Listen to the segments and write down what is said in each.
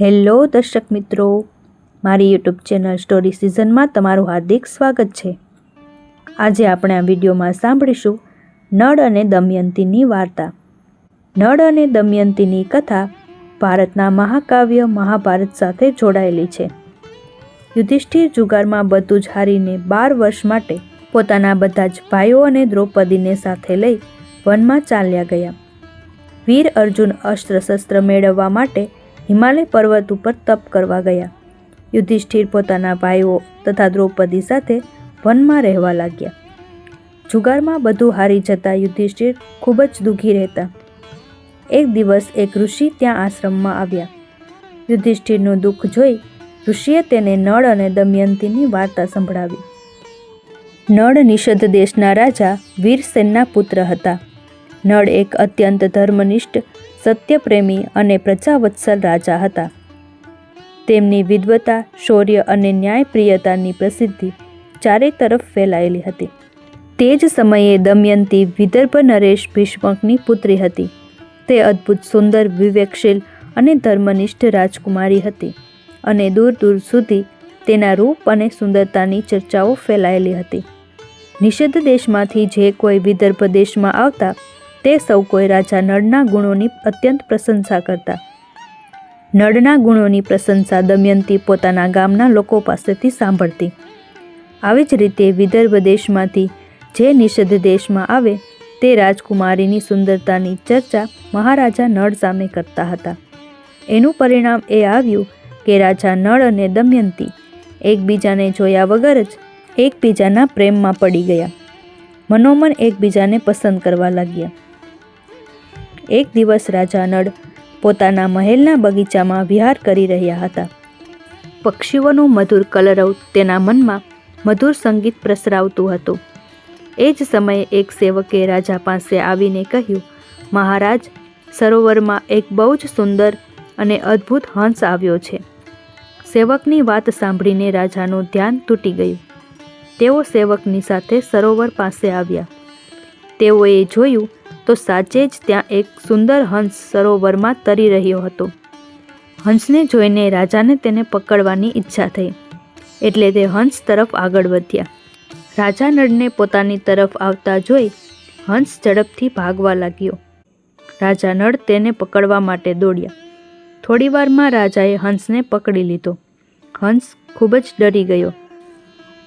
Hello દર્શક મિત્રો, મારી યુટ્યુબ ચેનલ સ્ટોરી સિઝનમાં તમારું હાર્દિક સ્વાગત છે. આજે આપણે આ વિડીયોમાં સાંભળીશું નળ અને દમયંતીની વાર્તા. નળ અને દમયંતીની કથા ભારતના મહાકાવ્ય મહાભારત સાથે જોડાયેલી છે. યુધિષ્ઠિર જુગારમાં બધું જ હારીને બાર વર્ષ માટે પોતાના બધા જ ભાઈઓ અને દ્રૌપદીને સાથે લઈ વનમાં ચાલ્યા ગયા. વીર અર્જુન અસ્ત્ર શસ્ત્ર મેળવવા માટે હિમાલય પર્વત ઉપર તપ કરવા ગયા. યુધિષ્ઠિર પોતાના ભાઈઓ તથા દ્રૌપદી સાથે વનમાં રહેવા લાગ્યા. જુગારમાં બધું હારી જતા યુધિષ્ઠિર ખૂબ જ દુઃખી રહેતા. એક દિવસ એક ઋષિ ત્યાં આશ્રમમાં આવ્યા. યુધિષ્ઠિરનું દુઃખ જોઈ ઋષિએ તેને નળ અને દમયંતીની વાર્તા સંભળાવી. નળ નિષદ દેશના રાજા વીરસેનના પુત્ર હતા. નળ એક અત્યંત ધર્મનિષ્ઠ સત્યપ્રેમી અને પ્રજાવત્સલ રાજા હતા. તેમની વિદ્વતા, શૌર્ય અને ન્યાયપ્રિયતાની પ્રસિદ્ધિ ચારે તરફ ફેલાયેલી હતી. તે જ સમયે દમયંતી વિદર્ભ નરેશ ભીષ્મકની પુત્રી હતી. તે અદ્ભુત, સુંદર, વિવેકશીલ અને ધર્મનિષ્ઠ રાજકુમારી હતી અને દૂર દૂર સુધી તેના રૂપ અને સુંદરતાની ચર્ચાઓ ફેલાયેલી હતી. નિષેધ દેશમાંથી જે કોઈ વિદર્ભ દેશમાં આવતા તે સૌ કોઈ રાજા નળના ગુણોની અત્યંત પ્રશંસા કરતા. નળના ગુણોની પ્રશંસા દમયંતી પોતાના ગામના લોકો પાસેથી સાંભળતી. આવી જ રીતે વિદર્ભ દેશમાંથી જે નિષેધ દેશમાં આવે તે રાજકુમારીની સુંદરતાની ચર્ચા મહારાજા નળ સામે કરતા હતા. એનું પરિણામ એ આવ્યું કે રાજા નળ અને દમયંતી એકબીજાને જોયા વગર જ એકબીજાના પ્રેમમાં પડી ગયા. મનોમન એકબીજાને પસંદ કરવા લાગ્યા. એક દિવસ રાજા નળ પોતાના મહેલના બગીચામાં વિહાર કરી રહ્યા હતા. પક્ષીઓનું મધુર કલરવ તેના મનમાં મધુર સંગીત પ્રસરાવતું હતું. એ જ સમયે એક સેવકે રાજા પાસે આવીને કહ્યું, મહારાજ, સરોવરમાં એક બહુ જ સુંદર અને અદ્ભુત હંસ આવ્યો છે. સેવકની વાત સાંભળીને રાજાનું ધ્યાન તૂટી ગયું. તેઓ સેવકની સાથે સરોવર પાસે આવ્યા. તેઓએ જોયું તો સાચે જ ત્યાં એક સુંદર હંસ સરોવરમાં તરી રહ્યો હતો. હંસને જોઈને રાજાને તેને પકડવાની ઈચ્છા થઈ. એટલે તે હંસ તરફ આગળ વધ્યા. રાજા નળને પોતાની તરફ આવતા જોઈ હંસ ઝડપથી ભાગવા લાગ્યો. રાજા નળ તેને પકડવા માટે દોડ્યા. થોડીવારમાં રાજાએ હંસને પકડી લીધો. હંસ ખૂબ જ ડરી ગયો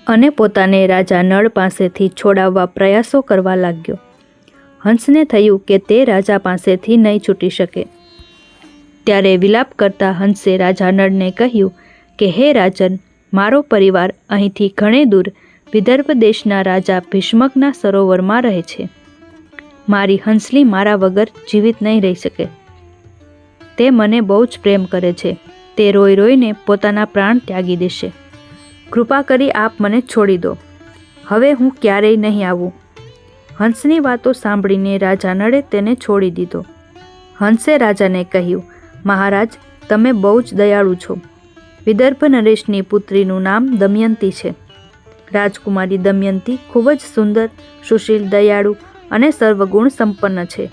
અને પોતાને રાજા નળ પાસેથી છોડાવવા પ્રયાસો કરવા લાગ્યો. હંસને થયું કે તે રાજા પાસેથી નહીં છૂટી શકે. ત્યારે વિલાપ કરતા હંસે રાજા નળને કહ્યું કે, હે રાજન, મારો પરિવાર અહીંથી ઘણે દૂર વિદર્ભ દેશના રાજા ભીષ્મકના સરોવરમાં રહે છે. મારી હંસલી મારા વગર જીવિત નહીં રહી શકે. તે મને બહુ જ પ્રેમ કરે છે. તે રોઈ રોઈને પોતાના પ્રાણ ત્યાગી દેશે. કૃપા કરી આપ મને છોડી દો. હવે હું ક્યારેય નહીં આવું. હંસની વાતો સાંભળીને રાજા નળે તેને છોડી દીધો. હંસે રાજાને કહ્યું, મહારાજ, તમે બહુ જ દયાળુ છો. વિદર્ભ નરેશની પુત્રીનું નામ દમયંતી છે. રાજકુમારી દમયંતી ખૂબ જ સુંદર, સુશીલ, દયાળુ અને સર્વગુણ સંપન્ન છે.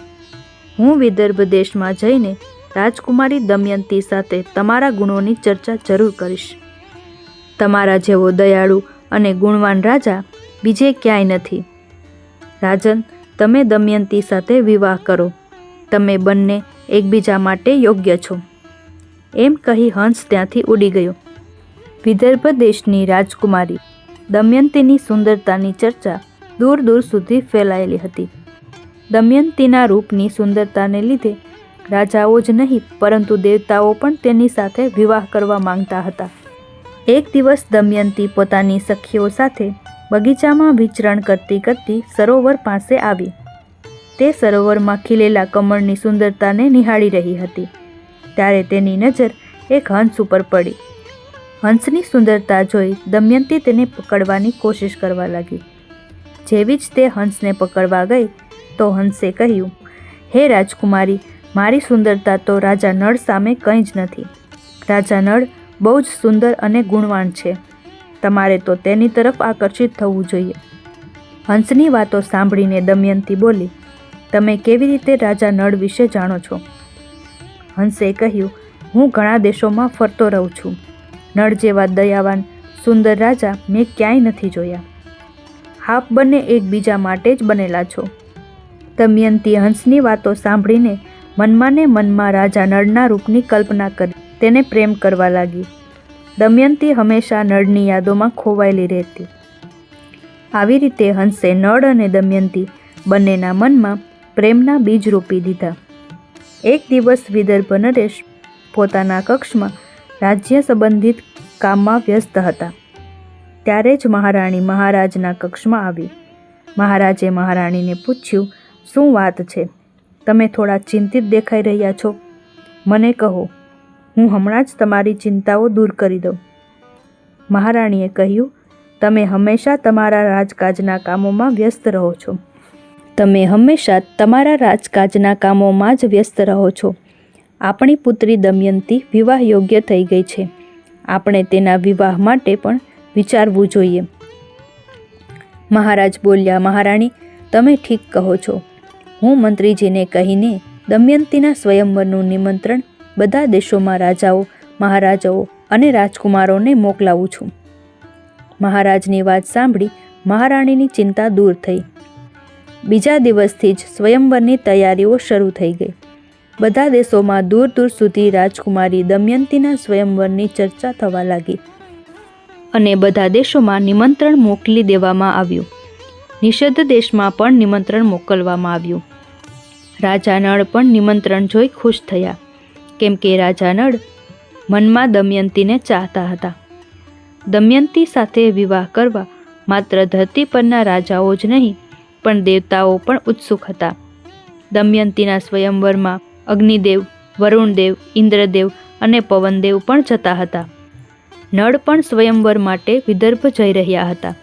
હું વિદર્ભ દેશમાં જઈને રાજકુમારી દમયંતી સાથે તમારા ગુણોની ચર્ચા જરૂર કરીશ. તમારા જેવો દયાળુ અને ગુણવાન રાજા બીજે ક્યાંય નથી. રાજન, તમે દમયંતી સાથે વિવાહ કરો. તમે બંને એકબીજા માટે યોગ્ય છો. એમ કહી હંસ ત્યાંથી ઉડી ગયો. વિદર્ભ દેશની રાજકુમારી દમયંતીની સુંદરતાની ચર્ચા દૂર દૂર સુધી ફેલાયેલી હતી. દમયંતીના રૂપની સુંદરતાને લીધે રાજાઓ જ નહીં, પરંતુ દેવતાઓ પણ તેની સાથે વિવાહ કરવા માંગતા હતા. એક દિવસ દમયંતી પોતાની સખીઓ સાથે બગીચામાં વિચરણ કરતી કરતી સરોવર પાસે આવી. તે સરોવરમાં ખીલેલા કમળની સુંદરતાને નિહાળી રહી હતી. ત્યારે તેની નજર એક હંસ ઉપર પડી. હંસની સુંદરતા જોઈ દમયંતી તેને પકડવાની કોશિશ કરવા લાગી. જેવી જ તે હંસને પકડવા ગઈ, તો હંસે કહ્યું, હે રાજકુમારી, મારી સુંદરતા તો રાજા નળ સામે કંઈ જ નથી. રાજા નળ બહુ જ સુંદર અને ગુણવાન છે. તમારે તો તેની તરફ આકર્ષિત થવું જોઈએ. હંસની વાતો સાંભળીને દમયંતી બોલી, તમે કેવી રીતે રાજા નળ વિશે જાણો છો? હંસે કહ્યું, હું ઘણા દેશોમાં ફરતો રહું છું. નળ જેવા દયાવાન, સુંદર રાજા મેં ક્યાંય નથી જોયા. આપ બંને એકબીજા માટે જ બનેલા છો. દમયંતી હંસની વાતો સાંભળીને મનમાં ને મનમાં રાજા નળના રૂપની કલ્પના કરી, તેને પ્રેમ કરવા લાગી. દમયંતી હંમેશા નળની યાદોમાં ખોવાયેલી રહેતી. આવી રીતે હંસે નળ અને દમયંતી બંનેના મનમાં પ્રેમના બીજ રોપી દીધા. એક દિવસ વિદર્ભ નરેશ પોતાના કક્ષમાં રાજ્ય સંબંધિત કામમાં વ્યસ્ત હતા. ત્યારે જ મહારાણી મહારાજના કક્ષમાં આવી. મહારાજે મહારાણીને પૂછ્યું, શું વાત છે? તમે થોડા ચિંતિત દેખાઈ રહ્યા છો? મને કહો હું હમણાં જ તમારી ચિંતાઓ દૂર કરી દઉં. મહારાણીએ કહ્યું, તમે હંમેશા તમારા રાજકાજના કામોમાં વ્યસ્ત રહો છો. તમે હંમેશા તમારા રાજકાજના કામોમાં જ વ્યસ્ત રહો છો. આપણી પુત્રી દમયંતી વિવાહ યોગ્ય થઈ ગઈ છે. આપણે તેના વિવાહ માટે પણ વિચારવું જોઈએ. મહારાજ બોલ્યા, મહારાણી, તમે ઠીક કહો છો. હું મંત્રીજીને કહીને દમયંતીના સ્વયંવરનું નિમંત્રણ બધા દેશોમાં રાજાઓ, મહારાજાઓ અને રાજકુમારોને મોકલાવું છું. મહારાજની વાત સાંભળી મહારાણીની ચિંતા દૂર થઈ. બીજા દિવસથી જ સ્વયંવરની તૈયારીઓ શરૂ થઈ ગઈ. બધા દેશોમાં દૂર દૂર સુધી રાજકુમારી દમયંતીના સ્વયંવરની ચર્ચા થવા લાગી અને બધા દેશોમાં નિમંત્રણ મોકલી દેવામાં આવ્યું. નિષેધ દેશમાં પણ નિમંત્રણ મોકલવામાં આવ્યું. રાજા નળ પણ નિમંત્રણ જોઈ ખુશ થયા. કેમ કે રાજા નળ મનમાં દમયંતીને ચાહતા હતા. દમયંતી સાથે વિવાહ કરવા માત્ર ધરતી પરના રાજાઓ જ નહીં, પણ દેવતાઓ પણ ઉત્સુક હતા. દમયંતીના સ્વયંવરમાં અગ્નિદેવ, વરુણદેવ, ઇન્દ્રદેવ અને પવનદેવ પણ જતા હતા. નળ પણ સ્વયંવર માટે વિદર્ભ જઈ રહ્યા હતા.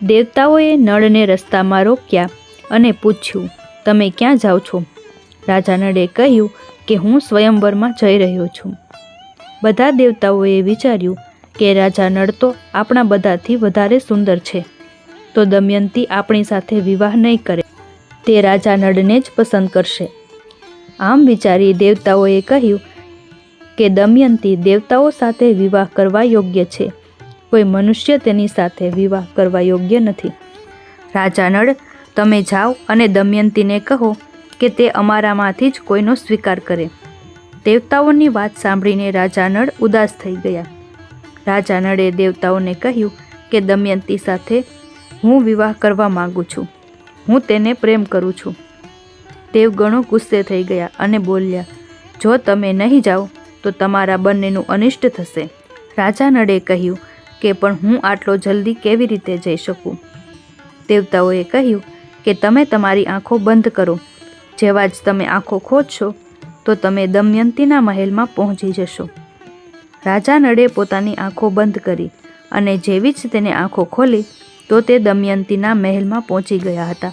દેવતાઓએ નળને રસ્તામાં રોક્યા અને પૂછ્યું, તમે ક્યાં જાઓ છો? રાજા નળે કહ્યું કે હું સ્વયંવરમાં જઈ રહ્યો છું. બધા દેવતાઓએ વિચાર્યું કે રાજા નળ તો આપણા બધાથી વધારે સુંદર છે. તો દમયંતી આપણી સાથે વિવાહ નહીં કરે. તે રાજા નળને જ પસંદ કરશે. આમ વિચારી દેવતાઓએ કહ્યું કે દમયંતી દેવતાઓ સાથે વિવાહ કરવા યોગ્ય છે. કોઈ મનુષ્ય તેની સાથે વિવાહ કરવા યોગ્ય નથી. રાજા નળ, તમે જાઓ અને દમયંતીને કહો કે તે અમારામાંથી જ કોઈનો સ્વીકાર કરે. દેવતાઓની વાત સાંભળીને રાજા નળ ઉદાસ થઈ ગયા. રાજા નળે દેવતાઓને કહ્યું કે, દમયંતી સાથે હું વિવાહ કરવા માગું છું. હું તેને પ્રેમ કરું છું. દેવગણો ગુસ્સે થઈ ગયા અને બોલ્યા, જો તમે નહીં જાઓ, તો તમારા બંનેનું અનિષ્ટ થશે. રાજા નળે કહ્યું કે, પણ હું આટલો જલ્દી કેવી રીતે જઈ શકું? દેવતાઓએ કહ્યું કે, તમે તમારી આંખો બંધ કરો. જેવા જ તમે આંખો ખોજશો તો તમે દમયંતીના મહેલમાં પહોંચી જશો. રાજા નળે પોતાની આંખો બંધ કરી અને જેવી જ તેને આંખો ખોલી, તો તે દમયંતીના મહેલમાં પહોંચી ગયા હતા.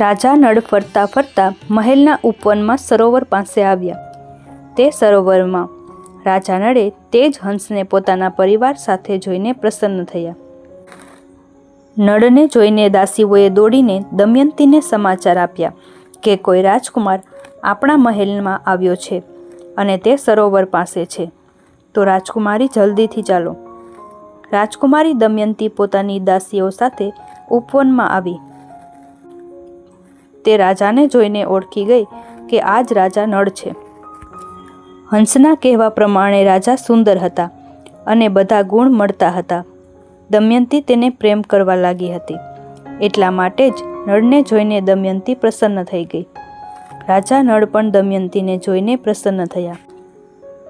રાજા નળ ફરતા ફરતા મહેલના ઉપવનમાં સરોવર પાસે આવ્યા. તે સરોવરમાં રાજા નળે તે જ હંસને પોતાના પરિવાર સાથે જોઈને પ્રસન્ન થયા. નળને જોઈને દાસીઓએ દોડીને દમયંતીને સમાચાર આપ્યા. કે કોઈ રાજકુમાર આપણા મહેલમાં આવ્યો છે અને તે સરોવર પાસે છે. તો રાજકુમારી જલ્દીથી ચાલો. રાજકુમારી દમયંતી પોતાની દાસીઓ સાથે ઉપવનમાં આવી. તે રાજાને જોઈને ઓળખી ગઈ કે આ જ રાજા નળ છે. હંસના કહેવા પ્રમાણે રાજા સુંદર હતા અને બધા ગુણ મળતા હતા. દમયંતી તેને પ્રેમ કરવા લાગી હતી. એટલા માટે જ નળને જોઈને દમયંતી પ્રસન્ન થઈ ગઈ. રાજા નળ પણ દમયંતીને જોઈને પ્રસન્ન થયા.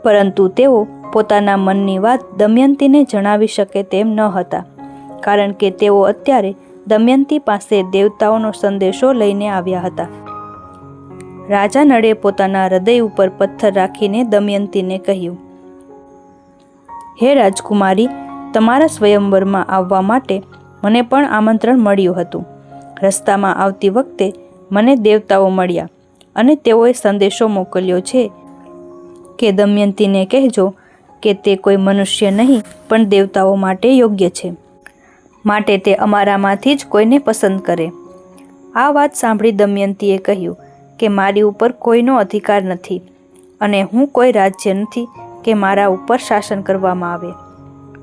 પરંતુ તેઓ પોતાના મનની વાત દમયંતીને જણાવી શકે તેમ ન હતા, કારણ કે તેઓ અત્યારે દમયંતી પાસે દેવતાઓનો સંદેશો લઈને આવ્યા હતા. રાજા નળે પોતાના હૃદય ઉપર પથ્થર રાખીને દમયંતીને કહ્યું, હે રાજકુમારી, તમારા સ્વયંવરમાં આવવા માટે મને પણ આમંત્રણ મળ્યું હતું. રસ્તામાં આવતી વખતે મને દેવતાઓ મળ્યા અને તેઓએ સંદેશો મોકલ્યો છે કે દમયંતીને કહેજો કે તે કોઈ મનુષ્ય નહીં, પણ દેવતાઓ માટે યોગ્ય છે. માટે તે અમારામાંથી જ કોઈને પસંદ કરે. આ વાત સાંભળી દમયંતીએ કહ્યું કે મારી ઉપર કોઈનો અધિકાર નથી અને હું કોઈ રાજ્ય નથી કે મારા ઉપર શાસન કરવામાં આવે.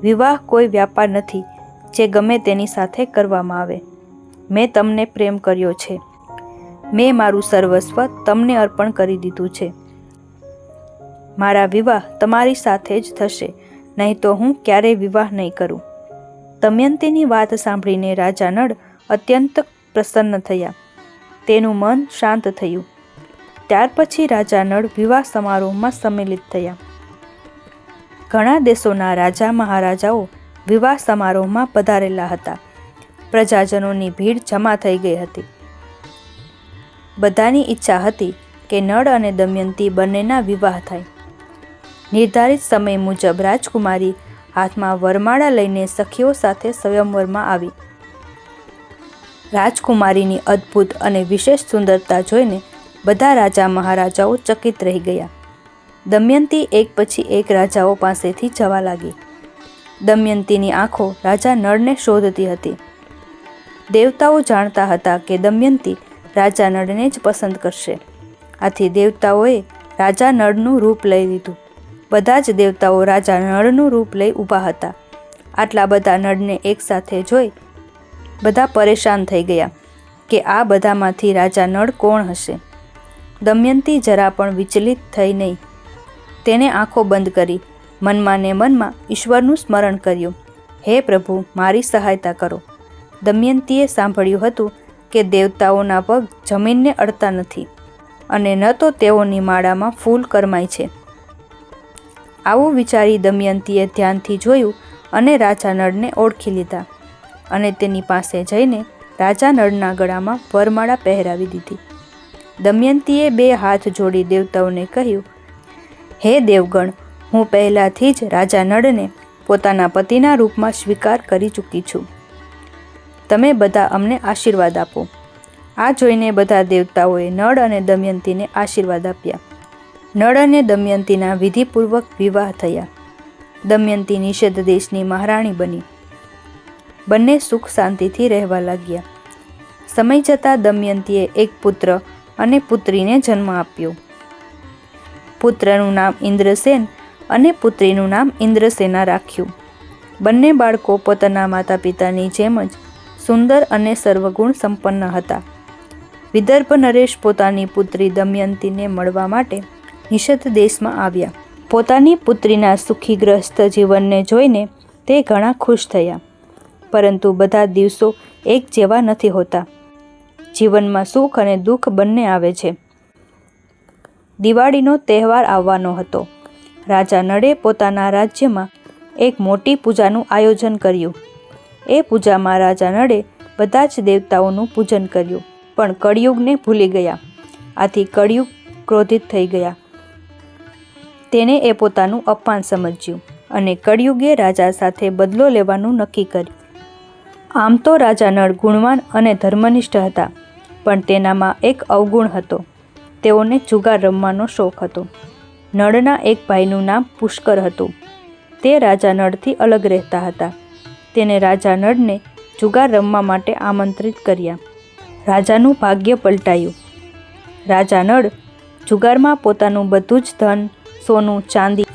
વિવાહ કોઈ વ્યાપાર નથી જે ગમે તેની સાથે કરવામાં આવે. મેં તમને પ્રેમ કર્યો છે. મેં મારું સર્વસ્વ તમને અર્પણ કરી દીધું છે. મારા વિવાહ તમારી સાથે જ થશે, નહીં તો હું ક્યારેય વિવાહ નહીં કરું. દમયંતીની વાત સાંભળીને રાજા નળ અત્યંત પ્રસન્ન થયા. તેનું મન શાંત થયું. ત્યાર પછી રાજા નળ વિવાહ સમારોહમાં સંમેલિત થયા. ઘણા દેશોના રાજા મહારાજાઓ વિવાહ સમારોહમાં પધારેલા હતા. પ્રજાજનોની ભીડ જમા થઈ ગઈ હતી. બધાની ઈચ્છા હતી કે નળ અને દમયંતી બંનેના વિવાહ થાય. નિર્ધારિત સમય મુજબ રાજકુમારી હાથમાં વરમાળા લઈને સખીઓ સાથે સ્વયંવરમાં આવી. રાજકુમારીની અદ્ભુત અને વિશેષ સુંદરતા જોઈને બધા રાજા મહારાજાઓ ચકિત રહી ગયા. દમયંતી એક પછી એક રાજાઓ પાસેથી જવા લાગી. દમયંતીની આંખો રાજા નળને શોધતી હતી. દેવતાઓ જાણતા હતા કે દમયંતી રાજા નળને જ પસંદ કરશે. આથી દેવતાઓએ રાજા નળનું રૂપ લઈ લીધું. બધા જ દેવતાઓ રાજા નળનું રૂપ લઈ ઊભા હતા. આટલા બધા નળને એકસાથે જોઈ બધા પરેશાન થઈ ગયા કે આ બધામાંથી રાજા નળ કોણ હશે? દમયંતી જરા પણ વિચલિત થઈ નહીં. તેને આંખો બંધ કરી, મનમાં ને મનમાં ઈશ્વરનું સ્મરણ કર્યું. હે પ્રભુ, મારી સહાયતા કરો. દમયંતીએ સાંભળ્યું હતું કે દેવતાઓના પગ જમીનને અડતા નથી અને ન તો તેઓની માળામાં ફૂલ કરમાય છે. આવું વિચારી દમયંતીએ ધ્યાનથી જોયું અને રાજા નળને ઓળખી લીધા અને તેની પાસે જઈને રાજા નળના ગળામાં વરમાળા પહેરાવી દીધી. દમયંતીએ બે હાથ જોડી દેવતાઓને કહ્યું, હે દેવગણ, હું પહેલાંથી જ રાજા નળને પોતાના પતિના રૂપમાં સ્વીકાર કરી ચૂકી છું. તમે બધા અમને આશીર્વાદ આપો. આ જોઈને બધા દેવતાઓએ નળ અને દમયંતીને આશીર્વાદ આપ્યા. નળ અને દમયંતીના વિધિપૂર્વક વિવાહ થયા. દમયંતી નિષેધ દેશની મહારાણી બની. બંને સુખ શાંતિથી રહેવા લાગ્યા. સમય જતાં દમયંતીએ એક પુત્ર અને પુત્રીને જન્મ આપ્યો. પુત્રનું નામ ઇન્દ્રસેન અને પુત્રીનું નામ ઇન્દ્રસેના રાખ્યું. બંને બાળકો પોતાના માતા પિતાની જેમ જ સુંદર અને સર્વગુણ સંપન્ન હતા. વિદર્ભ નરેશ પોતાની પુત્રી દમયંતીને મળવા માટે નિષદ દેશમાં આવ્યા. પોતાની પુત્રીના સુખીગ્રસ્ત જીવનને જોઈને તે ઘણા ખુશ થયા. પરંતુ બધા દિવસો એક જેવા નથી હોતા. જીવનમાં સુખ અને દુઃખ બંને આવે છે. દિવાળીનો તહેવાર આવવાનો હતો. રાજા નળે પોતાના રાજ્યમાં એક મોટી પૂજાનું આયોજન કર્યું. એ પૂજામાં રાજા નળે બધા જ દેવતાઓનું પૂજન કર્યું. પણ કળિયુગને ભૂલી ગયા. આથી કળિયુગ ક્રોધિત થઈ ગયા. તેને એ પોતાનું અપમાન સમજ્યું અને કળિયુગે રાજા સાથે બદલો લેવાનું નક્કી કર્યું. આમ તો રાજા નળ ગુણવાન અને ધર્મનિષ્ઠ હતા, પણ તેનામાં એક અવગુણ હતો. તેઓને જુગાર રમવાનો શોખ હતો. નળના એક ભાઈનું નામ પુષ્કર હતું. તે રાજા નળથી અલગ રહેતા હતા. તેને રાજા નળને જુગાર રમવા માટે આમંત્રિત કર્યા. રાજાનું ભાગ્ય પલટાયું. રાજા નળ જુગારમાં પોતાનું બધું જ ધન, સોનું, ચાંદી,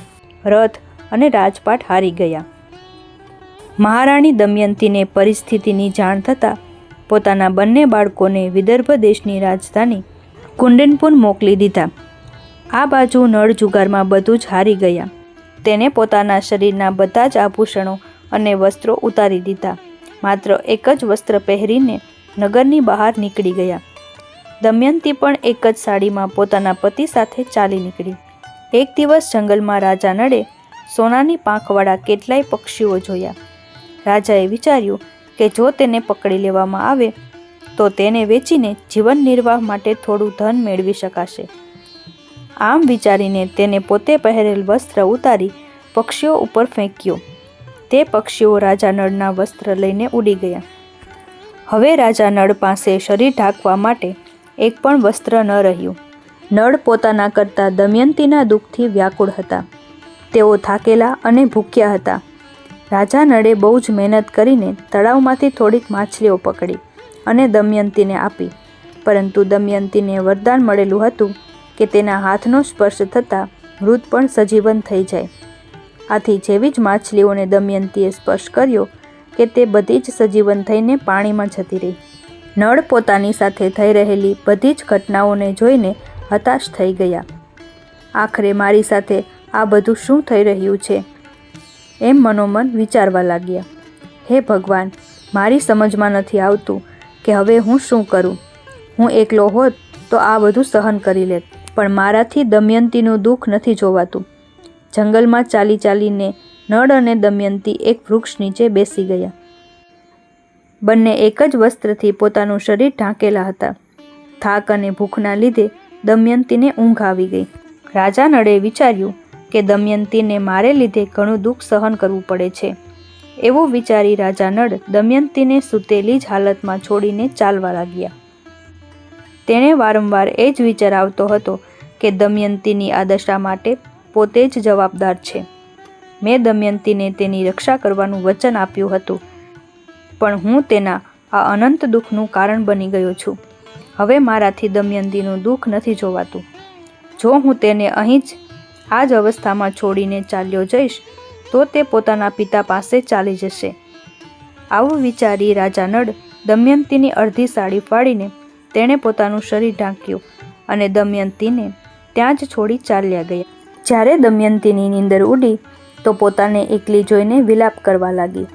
રથ અને રાજપાટ હારી ગયા. મહારાણી દમયંતીને પરિસ્થિતિની જાણ થતાં પોતાના બંને બાળકોને વિદર્ભ દેશની રાજધાની કુંડનપુર મોકલી દીધા. આ બાજુ નળ જુગારમાં બધું જ હારી ગયા. તેને પોતાના શરીરના બધા જ આભૂષણો અને વસ્ત્રો ઉતારી દીધા. માત્ર એક જ વસ્ત્ર પહેરીને નગરની બહાર નીકળી ગયા. દમયંતી પણ એક જ સાડીમાં પોતાના પતિ સાથે ચાલી નીકળી. એક દિવસ જંગલમાં રાજા નડે સોનાની પાંખવાળા કેટલાય પક્ષીઓ જોયા. રાજાએ વિચાર્યું કે જો તેને પકડી લેવામાં આવે, તો તેને વેચીને જીવન નિર્વાહ માટે થોડું ધન મેળવી શકાશે. આમ વિચારીને તેને પોતે પહેરેલ વસ્ત્ર ઉતારી પક્ષીઓ ઉપર ફેંક્યો. તે પક્ષીઓ રાજા નળના વસ્ત્ર લઈને ઉડી ગયા. હવે રાજા નળ પાસે શરીર ઢાંકવા માટે એક પણ વસ્ત્ર ન રહ્યું. નળ પોતાના કરતાં દમયંતીના દુઃખથી વ્યાકુળ હતા. તેઓ થાકેલા અને ભૂખ્યા હતા. રાજા નળે બહુ જ મહેનત કરીને તળાવમાંથી થોડીક માછલીઓ પકડી અને દમયંતીને આપી. પરંતુ દમયંતીને વરદાન મળેલું હતું કે તેના હાથનો સ્પર્શ થતાં મૃત પણ સજીવન થઈ જાય. આથી જેવી જ માછલીઓને દમયંતીએ સ્પર્શ કર્યો કે તે બધી જ સજીવન થઈને પાણીમાં જતી રહી. નળ પોતાની સાથે થઈ રહેલી બધી જ ઘટનાઓને જોઈને હતાશ થઈ ગયા. આખરે મારી સાથે આ બધું શું થઈ રહ્યું છે? એમ મનોમન વિચારવા લાગ્યા. હે ભગવાન, મારી સમજમાં નથી આવતું કે હવે હું શું કરું. હું એકલો હોત તો આ બધું સહન કરી લેત, પણ મારાથી દમયંતીનું દુઃખ નથી જોવાતું. જંગલમાં ચાલી ચાલીને નળ અને દમયંતી એક વૃક્ષ નીચે બેસી ગયા. બંને એક જ વસ્ત્રથી પોતાનું શરીર ઢાંકેલા હતા. થાક અને ભૂખના લીધે દમયંતીને ઊંઘ આવી ગઈ. રાજા નળે વિચાર્યું કે દમયંતીને મારે લીધે ઘણું દુઃખ સહન કરવું પડે છે. એવું વિચારી રાજા નળ દમયંતીને સૂતેલી જ હાલતમાં છોડીને ચાલવા લાગ્યા. તેણે વારંવાર એ જ વિચાર આવતો હતો કે દમયંતીની આ દશા માટે પોતે જ જવાબદાર છે. મેં દમયંતીને તેની રક્ષા કરવાનું વચન આપ્યું હતું. પણ હું તેના આ અનંત દુઃખનું કારણ બની ગયો છું. હવે મારાથી દમયંતીનું દુઃખ નથી જોવાતું. જો હું તેને અહીં જ, આ જ અવસ્થામાં છોડીને ચાલ્યો જઈશ, તો તે પોતાના પિતા પાસે ચાલી જશે. આવું વિચારી રાજા નળ દમયંતીની અડધી સાડી ફાડીને તેણે પોતાનું શરીર ઢાંક્યું અને દમયંતીને ત્યાં જ છોડી ચાલ્યા ગયા. જ્યારે દમયંતીની નીંદર ઉડી, તો પોતાને એકલી જોઈને વિલાપ કરવા લાગી.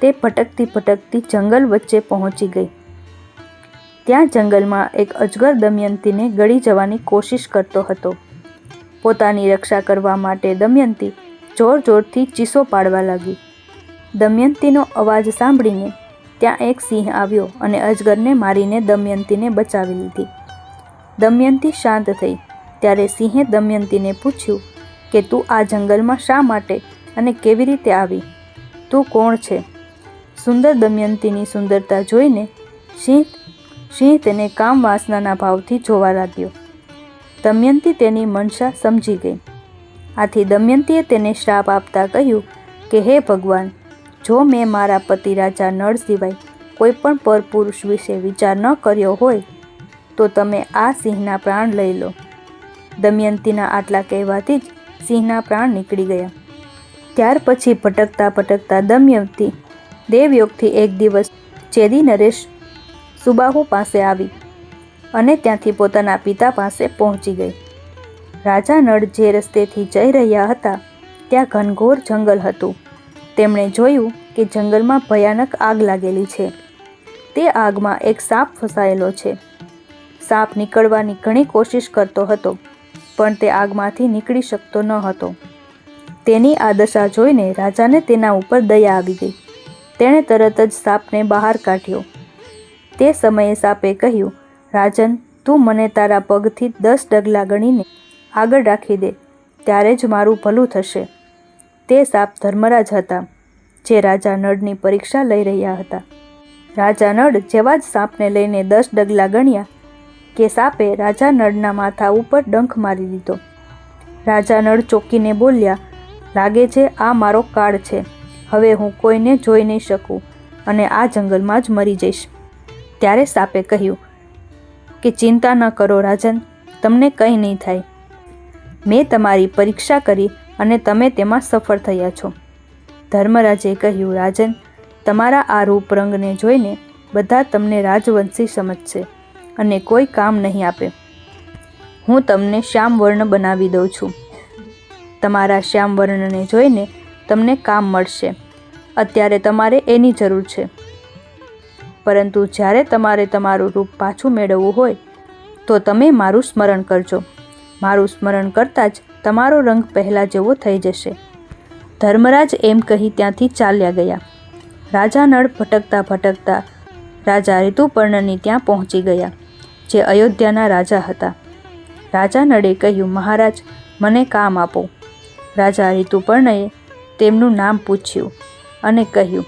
તે ભટકતી ભટકતી જંગલ વચ્ચે પહોંચી ગઈ. ત્યાં જંગલમાં એક અજગર દમયંતીને ગળી જવાની કોશિશ કરતો હતો. પોતાની રક્ષા કરવા માટે દમયંતી જોર જોરથી ચીસો પાડવા લાગી. દમયંતીનો અવાજ સાંભળીને ત્યાં એક સિંહ આવ્યો અને અજગરને મારીને દમયંતીને બચાવી લીધી. દમયંતી શાંત થઈ. ત્યારે સિંહે દમયંતીને પૂછ્યું કે, તું આ જંગલમાં શા માટે અને કેવી રીતે આવી? તું કોણ છે? સુંદર દમયંતીની સુંદરતા જોઈને સિંહ સિંહ તેને કામ વાસનાના ભાવથી જોવા લાગ્યો. દમયંતી તેની મનસા સમજી ગઈ. આથી દમયંતીએ તેને શ્રાપ આપતા કહ્યું કે, હે ભગવાન, જો મેં મારા પતિ રાજા નળ સિવાય કોઈ પણ પરપુરુષ વિશે વિચાર ન કર્યો હોય, તો તમે આ સિંહના પ્રાણ લઈ લો. દમયંતીના આટલા કહેવાથી જ સિંહના પ્રાણ નીકળી ગયા. ત્યાર પછી ભટકતા ભટકતા દમયંતી દેવયોગથી એક દિવસ ચેદી નરેશ સુબાહુ પાસે આવી અને ત્યાંથી પોતાના પિતા પાસે પહોંચી ગઈ. રાજા નળ જે રસ્તેથી જઈ રહ્યા હતા, ત્યાં ઘનઘોર જંગલ હતું. તેમણે જોયું કે જંગલમાં ભયાનક આગ લાગેલી છે. તે આગમાં એક સાપ ફસાયેલો છે. સાપ નીકળવાની ઘણી કોશિશ કરતો હતો. પણ તે આગમાંથી નીકળી શકતો ન હતો. તેની આ દશા જોઈને રાજાને તેના ઉપર દયા આવી ગઈ. તેણે તરત જ સાપને બહાર કાઢ્યો. તે સમયે સાપે કહ્યું, રાજન, તું મને તારા પગથી દસ ડગલા ગણીને આગળ રાખી દે, ત્યારે જ મારું ભલું થશે. તે સાપ ધર્મરાજ હતા, જે રાજા નળની પરીક્ષા લઈ રહ્યા હતા. રાજા નળ જેવા જ સાપને લઈને દસ ડગલા ગણ્યા કે સાપે રાજા નળના માથા ઉપર ડંખ મારી દીધો. રાજા નળ ચોકીને બોલ્યા, લાગે છે આ મારો કાળ છે. હવે હું કોઈને જોઈ નહીં શકું અને આ જંગલમાં જ મરી જઈશ. ત્યારે સાપે કહ્યું, કે ચિંતા ન કરો રાજન, તમને કંઈ નહીં થાય. મેં તમારી પરીક્ષા કરી અને તમે તેમાં સફળ થયા છો. ધર્મરાજે કહ્યું, રાજન, તમારા આ રૂપ રંગને જોઈને બધા તમને રાજવંશી સમજશે. અને કોઈ કામ નહીં આપે. હું તમને શ્યામ વર્ણ બનાવી દઉં છું. તમારા શ્યામ વર્ણને જોઈને તમને કામ મળશે. અત્યારે તમારે એની જરૂર છે. પરંતુ જ્યારે તમારે તમારું રૂપ પાછું મેળવવું હોય, તો તમે મારું સ્મરણ કરજો. મારું સ્મરણ કરતાં જ તમારો રંગ પહેલાં જેવો થઈ જશે. ધર્મરાજ એમ કહી ત્યાંથી ચાલ્યા ગયા. રાજા નળ ભટકતા ભટકતા રાજા ઋતુપર્ણની ત્યાં પહોંચી ગયા. જે અયોધ્યાના રાજા હતા. રાજા નળે કહ્યું, મહારાજ, મને કામ આપો. રાજા ઋતુપર્ણએ તેમનું નામ પૂછ્યું અને કહ્યું,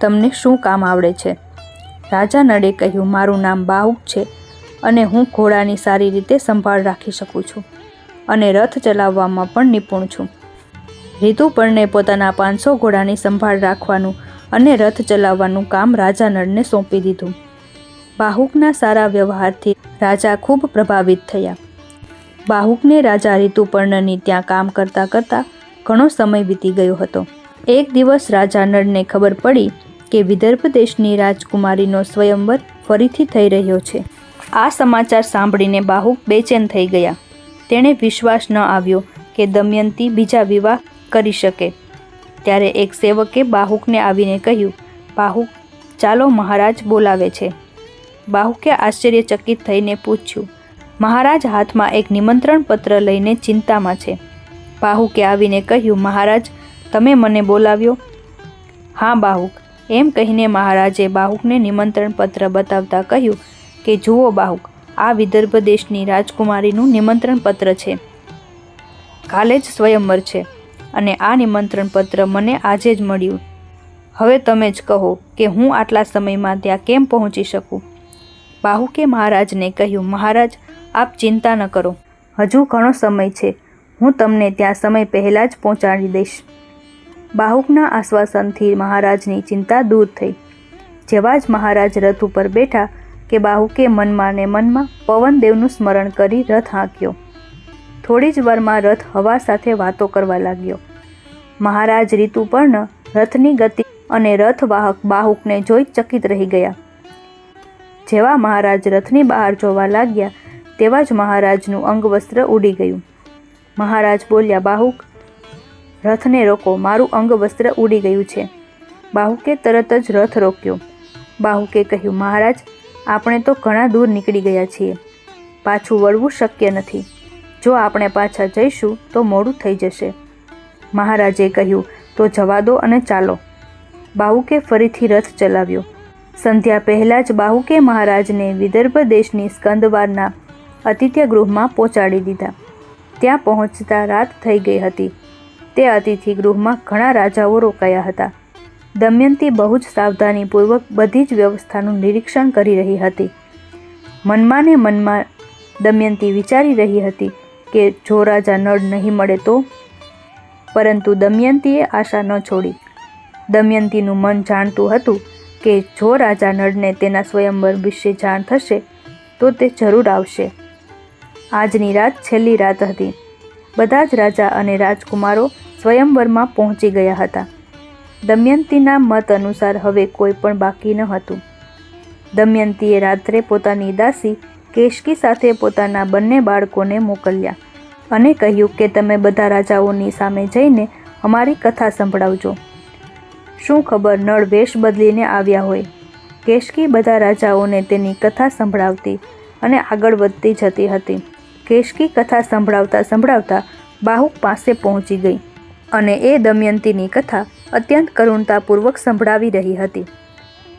તમને શું કામ આવડે છે? રાજા નળે કહ્યું, મારું નામ બાહુક છે અને હું ઘોડાની સારી રીતે સંભાળ રાખી શકું છું અને રથ ચલાવવામાં પણ નિપુણ છું. ઋતુપર્ણે પોતાના પાંચસો ઘોડાની સંભાળ રાખવાનું અને રથ ચલાવવાનું કામ રાજા નળને સોંપી દીધું. બાહુકના સારા વ્યવહારથી રાજા ખૂબ પ્રભાવિત થયા. બાહુકને રાજા ઋતુપર્ણની ત્યાં કામ કરતાં કરતાં ઘણો સમય વીતી ગયો હતો. એક દિવસ રાજા નળને ખબર પડી કે વિદર્ભ દેશની રાજકુમારીનો સ્વયંવર ફરીથી થઈ રહ્યો છે. આ સમાચાર સાંભળીને બાહુક બેચેન થઈ ગયા. તેણે વિશ્વાસ ન આવ્યો કે દમયંતી બીજા વિવાહ કરી શકે. ત્યારે એક સેવકે બાહુકને આવીને કહ્યું, બાહુક, ચાલો મહારાજ બોલાવે છે. બાહુકે આશ્ચર્યચકિત થઈને પૂછ્યું, મહારાજ, હાથમાં એક નિમંત્રણ પત્ર લઈને ચિંતામાં છે. બાહુકે આવીને કહ્યું, મહારાજ, તમે મને બોલાવ્યો? હા, બાહુક. એમ કહીને મહારાજે બાહુકને નિમંત્રણ પત્ર બતાવતા કહ્યું કે, જુઓ બાહુક, આ વિદર્ભ દેશની રાજકુમારીનું નિમંત્રણ પત્ર છે. કાલે જ સ્વયંવર છે અને આ નિમંત્રણ પત્ર મને આજે જ મળ્યું. હવે તમે જ કહો કે હું આટલા સમયમાં ત્યાં કેમ પહોંચી શકું? બાહુકે મહારાજને કહ્યું, મહારાજ, આપ ચિંતા ન કરો. હજુ ઘણો સમય છે. હું તમને ત્યાં સમય પહેલાં જ પહોંચાડી દઈશ. બાહુકના આશ્વાસનથી મહારાજની ચિંતા દૂર થઈ. જેવા જ મહારાજ રથ ઉપર બેઠા કે બાહુકે મનમાં ને મનમાં પવનદેવનું સ્મરણ કરી રથ હાંક્યો. થોડી જ વારમાં રથ હવા સાથે વાતો કરવા લાગ્યો. મહારાજ ઋતુપર્ણ રથની ગતિ અને રથવાહક બાહુકને જોઈ ચકિત રહી ગયા. જેવા મહારાજ રથની બહાર જોવા લાગ્યા, તેવા જ મહારાજનું અંગવસ્ત્ર ઉડી ગયું. મહારાજ બોલ્યા બાહુક રથને રોકો, મારું અંગવસ્ત્ર ઉડી ગયું છે. બાહુકે તરત જ રથ રોક્યો. બાહુકે કહ્યું, મહારાજ, આપણે તો ઘણા દૂર નીકળી ગયા છીએ. પાછું વળવું શક્ય નથી. જો આપણે પાછા જઈશું, તો મોડું થઈ જશે. મહારાજે કહ્યું, તો જવા દો અને ચાલો. બાહુકે ફરીથી રથ ચલાવ્યો. સંધ્યા પહેલાં જ બાહુકે મહારાજને વિદર્ભ દેશની સ્કંદવારના અતિથ્ય ગૃહમાં પહોંચાડી દીધા. ત્યાં પહોંચતા રાત થઈ ગઈ હતી. તે અતિથિ ગૃહમાં ઘણા રાજાઓ રોકાયા હતા. દમયંતી બહુ જ સાવધાનીપૂર્વક બધી જ વ્યવસ્થાનું નિરીક્ષણ કરી રહી હતી. મનમાંને મનમાં દમયંતી વિચારી રહી હતી કે જો રાજા નળ નહીં મળે તો? પરંતુ દમયંતીએ આશા ન છોડી. દમયંતીનું મન જાણતું હતું કે જો રાજા નળને તેના સ્વયંવર વિશે જાણ થશે, તો તે જરૂર આવશે. આજની રાત છેલ્લી રાત હતી. બધા જ રાજા અને રાજકુમારો સ્વયંવરમાં પહોંચી ગયા હતા. દમયંતીના મત અનુસાર હવે કોઈ પણ બાકી ન હતું. દમયંતીએ રાત્રે પોતાની દાસી કેશકી સાથે પોતાના બંને બાળકોને મોકલ્યા અને કહ્યું કે તમે બધા રાજાઓની સામે જઈને અમારી કથા સંભળાવજો. શું ખબર નળ વેશ બદલીને આવ્યા હોય? કેશકી બધા રાજાઓને તેની કથા સંભળાવતી અને આગળ વધતી જતી હતી. કેશકી કથા સંભળાવતા સંભળાવતા બાહુક પાસે પહોંચી ગઈ અને એ દમયંતીની કથા અત્યંત કરુણતાપૂર્વક સંભળાવી રહી હતી.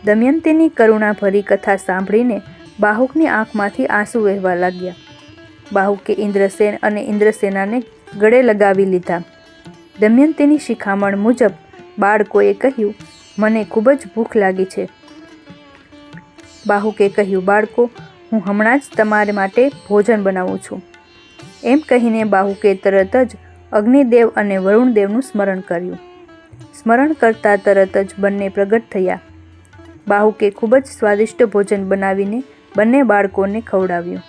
દમયંતીની કરુણાભરી કથા સાંભળીને બાહુકની આંખમાંથી આંસુ વહેવા લાગ્યા. બાહુકે ઇન્દ્રસેન અને ઇન્દ્રસેનાને ગળે લગાવી લીધા. દમયંતીની શિખામણ મુજબ બાળકોએ કહ્યું, મને ખૂબ જ ભૂખ લાગી છે. બાહુકે કહ્યું, બાળકો, હું હમણાં જ તમારે માટે ભોજન બનાવું છું. એમ કહીને બાહુકે તરત જ અગ્નિદેવ અને વરુણદેવનું સ્મરણ કર્યું. સ્મરણ કરતાં તરત જ બંને પ્રગટ થયા. બાહુકે ખૂબ જ સ્વાદિષ્ટ ભોજન બનાવીને બંને બાળકોને ખવડાવ્યું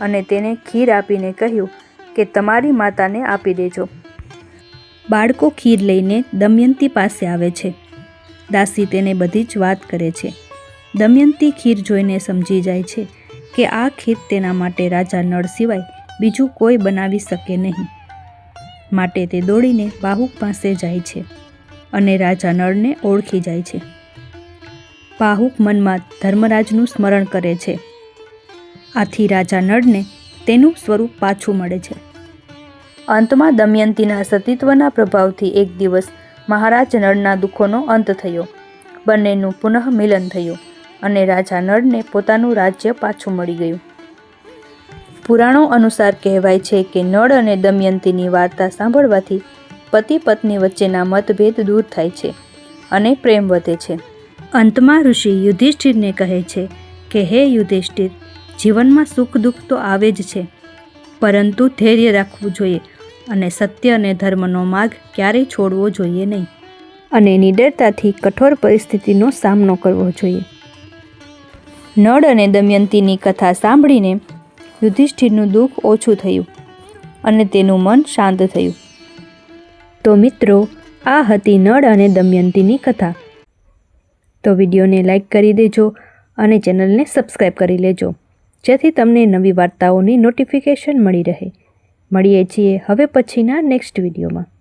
અને તેને ખીર આપીને કહ્યું કે, તમારી માતાને આપી દેજો. બાળકો ખીર લઈને દમયંતી પાસે આવે છે. દાસી તેને બધી જ વાત કરે છે. દમયંતી ખીર જોઈને સમજી જાય છે કે આ ખીર તેના માટે રાજા નળ સિવાય બીજું કોઈ બનાવી શકે નહીં. માટે તે દોડીને બાહુક પાસે જાય છે અને રાજા નળને ઓળખી જાય છે. બાહુક મનમાં ધર્મરાજનું સ્મરણ કરે છે. આથી રાજા નળને તેનું સ્વરૂપ પાછું મળે છે. અંતમાં દમયંતીના સતીત્વના પ્રભાવથી એક દિવસ મહારાજ નળના દુઃખોનો અંત થયો. બંનેનું પુનઃ મિલન થયું અને રાજા નળને પોતાનું રાજ્ય પાછું મળી ગયું. પુરાણો અનુસાર કહેવાય છે કે નળ અને દમયંતીની વાર્તા સાંભળવાથી પતિ પત્ની વચ્ચેના મતભેદ દૂર થાય છે અને પ્રેમ વધે છે. અંતમાં ઋષિ યુધિષ્ઠિરને કહે છે કે, હે યુધિષ્ઠિર, જીવનમાં સુખ દુઃખ તો આવે જ છે, પરંતુ ધૈર્ય રાખવું જોઈએ. અને સત્ય અને ધર્મનો માર્ગ ક્યારેય છોડવો જોઈએ નહીં. અને નિડરતાથી કઠોર પરિસ્થિતિનો સામનો કરવો જોઈએ. નળ અને દમયંતીની કથા સાંભળીને યુધિષ્ઠિરનું દુઃખ ઓછું થયું અને તેનું મન શાંત થયું. તો મિત્રો, આ હતી નળ અને દમયંતીની કથા. તો વિડીયોને લાઈક કરી દેજો અને ચેનલને સબસ્ક્રાઈબ કરી લેજો, જેથી તમને નવી વાર્તાઓની નોટિફિકેશન મળી રહે. મળીએ છીએ હવે પછીના નેક્સ્ટ વિડીયોમાં